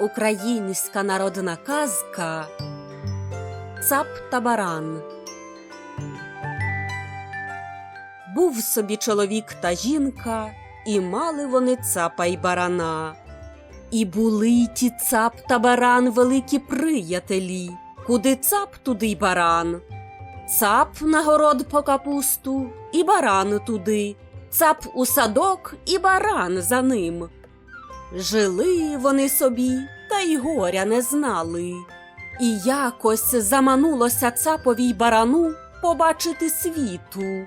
Українська народна казка Цап та баран. Був собі чоловік та жінка, і мали вони цапа й барана. І були й ті цап та баран великі приятелі, куди цап, туди й баран. Цап на город по капусту, і баран туди, цап у садок, і баран за ним. Жили вони собі, та й горя не знали. І якось заманулося цапові й барану побачити світу.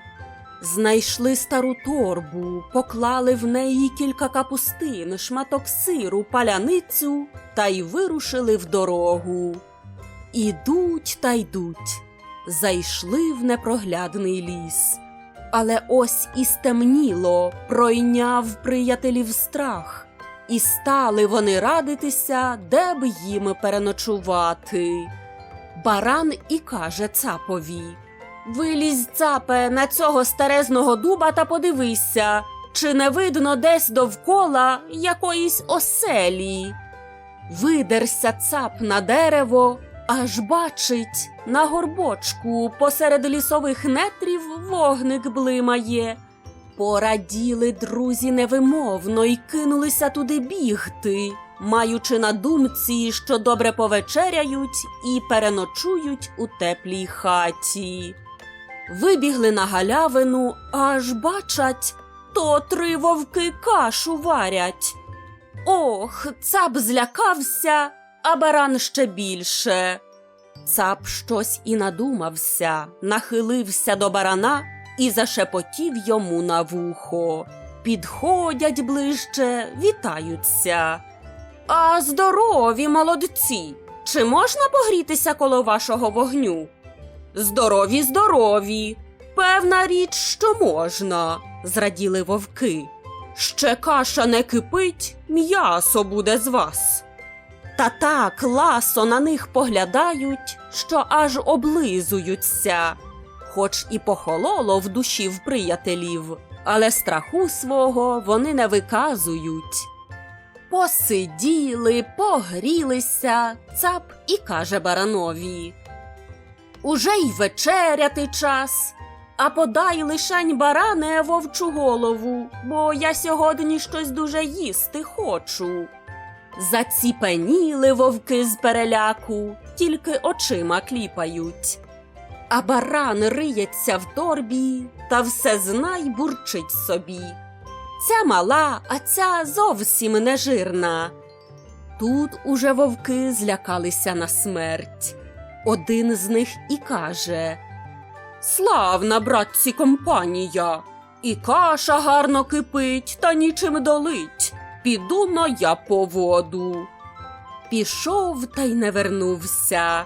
Знайшли стару торбу, поклали в неї кілька капустин, шматок сиру, паляницю та й вирушили в дорогу. Ідуть та йдуть, зайшли в непроглядний ліс. Але ось і стемніло, пройняв приятелів страх, і стали вони радитися, де б їм переночувати. Баран і каже цапові Вилізь, цапе, на цього старезного дуба та подивися, чи не видно десь довкола якоїсь оселі. Видерся цап на дерево, аж бачить, на горбочку посеред лісових нетрів вогник блимає. Пораділи друзі невимовно й кинулися туди бігти, маючи на думці, що добре повечеряють і переночують у теплій хаті. Вибігли на галявину, аж бачать, то три вовки кашу варять. Ох, цап злякався, а баран ще більше. Цап щось і надумався, нахилився до барана і зашепотів йому на вухо. Підходять ближче, вітаються. А здорові молодці! Чи можна погрітися коло вашого вогню? Здорові, здорові. Певна річ, що можна, зраділи вовки. Ще каша не кипить, м'ясо буде з вас. Та так ласо на них поглядають, що аж облизуються. Хоч і похололо в душі в приятелів, але страху свого вони не виказують. Посиділи, погрілися, цап і каже баранові. Уже й вечеряти час, а подай лишень баране вовчу голову, бо я сьогодні щось дуже їсти хочу. Заціпеніли вовки з переляку, тільки очима кліпають. А баран риється в торбі та все знай бурчить собі. Ця мала, а ця зовсім не жирна. Тут уже вовки злякалися на смерть. Один з них і каже Славна, братці, компанія, і каша гарно кипить, та нічим долить. Піду но я по воду. Пішов та й не вернувся.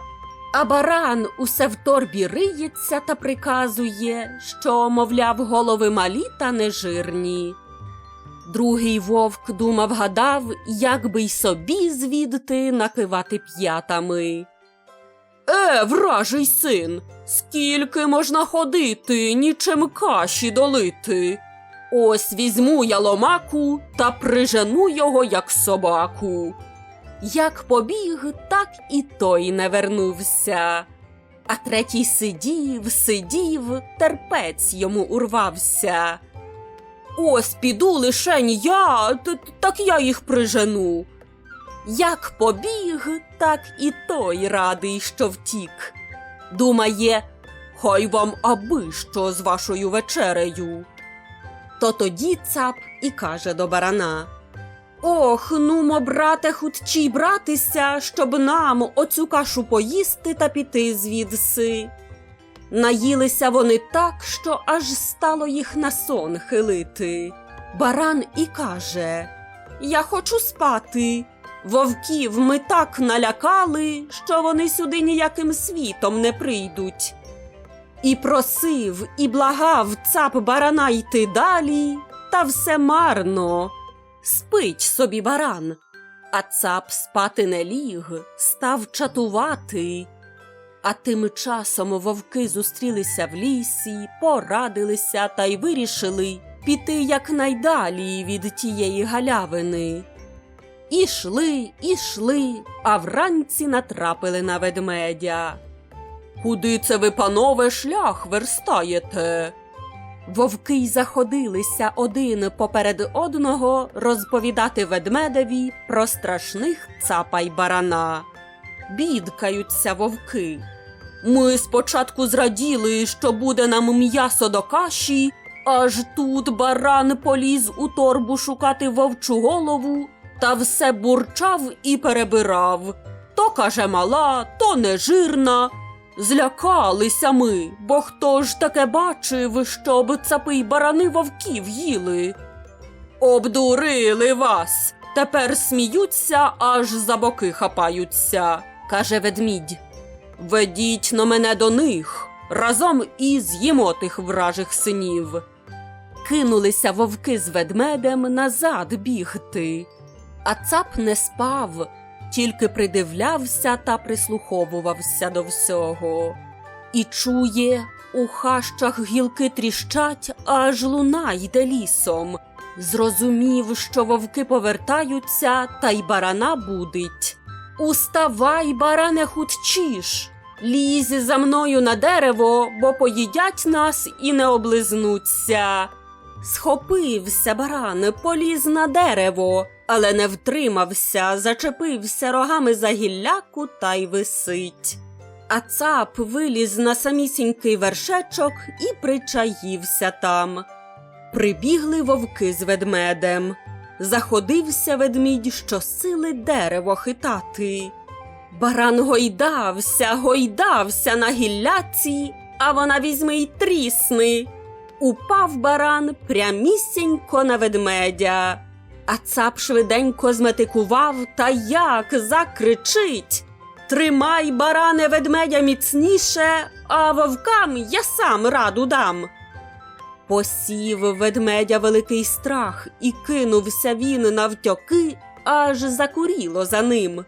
А баран усе в торбі риється та приказує, що, мовляв, голови малі та нежирні. Другий вовк думав, гадав, як би й собі звідти накивати п'ятами. Е, вражий син, скільки можна ходити, нічим каші долити. Ось візьму я ломаку та прижену його, як собаку. Як побіг, так і той не вернувся. А третій сидів, сидів, терпець йому урвався. Ось піду лишень я, так я їх прижену. Як побіг, так і той радий, що втік. Думає, хай вам аби що з вашою вечерею. То тоді цап і каже до барана Ох, нумо, брате, хутчій братися, щоб нам оцю кашу поїсти та піти звідси. Наїлися вони так, що аж стало їх на сон хилити. Баран і каже Я хочу спати. Вовків ми так налякали, що вони сюди ніяким світом не прийдуть. І просив, і благав цап барана йти далі, та все марно. Спить собі баран, а цап спати не ліг, став чатувати. А тим часом вовки зустрілися в лісі, порадилися та й вирішили піти якнайдалі від тієї галявини. Ішли, ішли, а вранці натрапили на ведмедя. Куди це ви, панове, шлях верстаєте? Вовки й заходилися один поперед одного розповідати ведмедеві про страшних цапа й барана. Бідкаються вовки. Ми спочатку зраділи, що буде нам м'ясо до каші, аж тут баран поліз у торбу шукати вовчу голову та все бурчав і перебирав. То каже мала, то нежирна. Злякалися ми, бо хто ж таке бачив, щоб цапи й барани вовків їли? Обдурили вас. Тепер сміються, аж за боки хапаються, каже ведмідь. Ведіть но мене до них, разом і з'їмо тих вражих синів. Кинулися вовки з ведмедем назад бігти. А цап не спав, тільки придивлявся та прислуховувався до всього. І чує, у хащах гілки тріщать, аж луна йде лісом. Зрозумів, що вовки повертаються, та й барана будить. Уставай, баране, хутчіш! Лізь за мною на дерево, бо поїдять нас і не облизнуться. Схопився баран, поліз на дерево, але не втримався, зачепився рогами за гілляку та й висить. А цап виліз на самісінький вершечок і причаївся там. Прибігли вовки з ведмедем. Заходився ведмідь щосили дерево хитати. Баран гойдався, гойдався на гілляці, а вона візьми й трісни. Упав баран прямісінько на ведмедя. А цап швиденько зметикував та як закричить. Тримай, баране, ведмедя міцніше, а вовкам я сам раду дам. Посів ведмедя великий страх, і кинувся він навтьоки, аж закуріло за ним.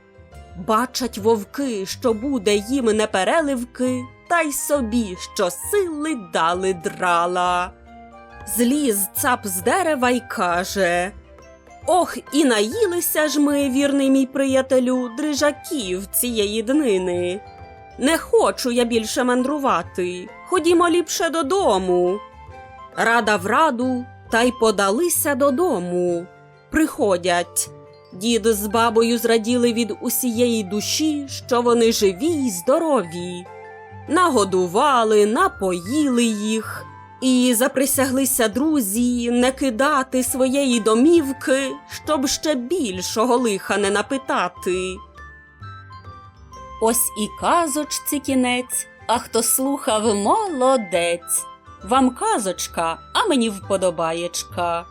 Бачать вовки, що буде їм непереливки, та й собі що сили дали драла. Зліз цап з дерева й каже Ох, і наїлися ж ми, вірний мій приятелю, дрижаків цієї днини. Не хочу я більше мандрувати. Ходімо ліпше додому. Рада в раду, та й подалися додому. Приходять. Дід з бабою зраділи від усієї душі, що вони живі й здорові. Нагодували, напоїли їх і заприсяглися друзі не кидати своєї домівки, щоб ще більшого лиха не напитати. Ось і казочці кінець, а хто слухав, молодець. Вам казочка, а мені вподобаєчка.